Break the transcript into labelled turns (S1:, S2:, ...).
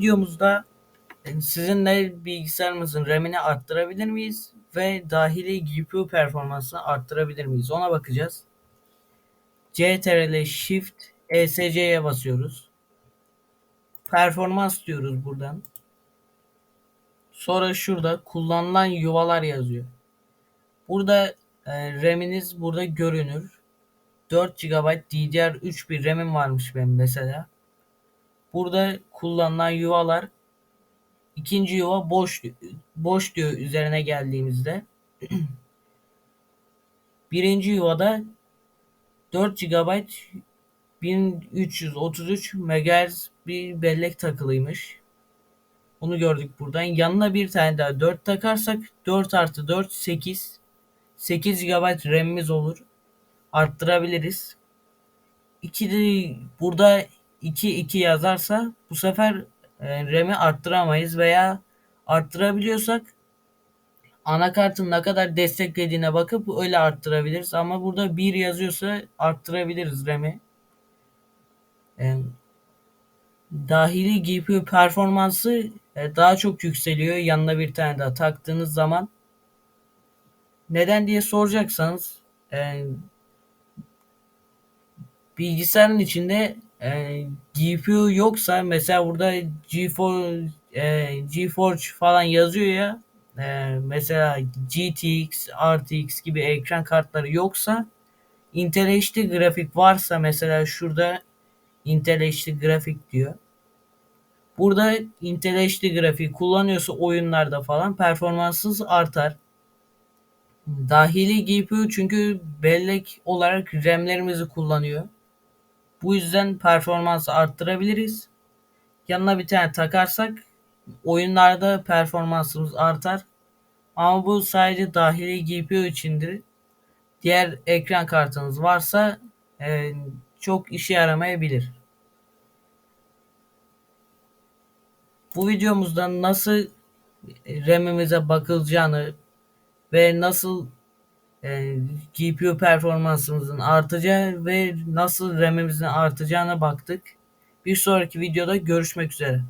S1: videomuzda e, sizinle bilgisayarımızın RAM'ini arttırabilir miyiz ve dahili GPU performansını arttırabilir miyiz ona bakacağız. CTRL Shift ESC'ye basıyoruz. Performans diyoruz buradan. Sonra şurada kullanılan yuvalar yazıyor. Burada e, RAM'iniz burada görünür. 4 GB DDR3 bir RAM'im varmış benim mesela. Burada kullanılan yuvalar ikinci yuva boş boş diyor üzerine geldiğimizde. Birinci yuvada 4 GB 1333 MHz bir bellek takılıymış. Onu gördük buradan. Yanına bir tane daha 4 takarsak 4 artı 4 8. 8 GB RAM'imiz olur. Arttırabiliriz. 2 de burada 2 2 yazarsa bu sefer e, RAM'i arttıramayız veya arttırabiliyorsak anakartın ne kadar desteklediğine bakıp öyle arttırabiliriz. Ama burada 1 yazıyorsa arttırabiliriz RAM'i. E, dahili GPU performansı e, daha çok yükseliyor. Yanına bir tane daha taktığınız zaman. Neden diye soracaksanız e, bilgisayarın içinde e, GPU yoksa mesela burada GeForce e, GeForce falan yazıyor ya e, mesela GTX, RTX gibi ekran kartları yoksa Intel HD grafik varsa mesela şurada Intel HD grafik diyor. Burada Intel HD grafiği kullanıyorsa oyunlarda falan performansınız artar. Dahili GPU çünkü bellek olarak RAM'lerimizi kullanıyor. Bu yüzden performansı arttırabiliriz. Yanına bir tane takarsak oyunlarda performansımız artar. Ama bu sadece dahili GPU içindir. Diğer ekran kartınız varsa e, çok işe yaramayabilir. Bu videomuzda nasıl RAM'imize bakılacağını ve nasıl e, GPU performansımızın artacağı ve nasıl RAM'imizin artacağına baktık. Bir sonraki videoda görüşmek üzere.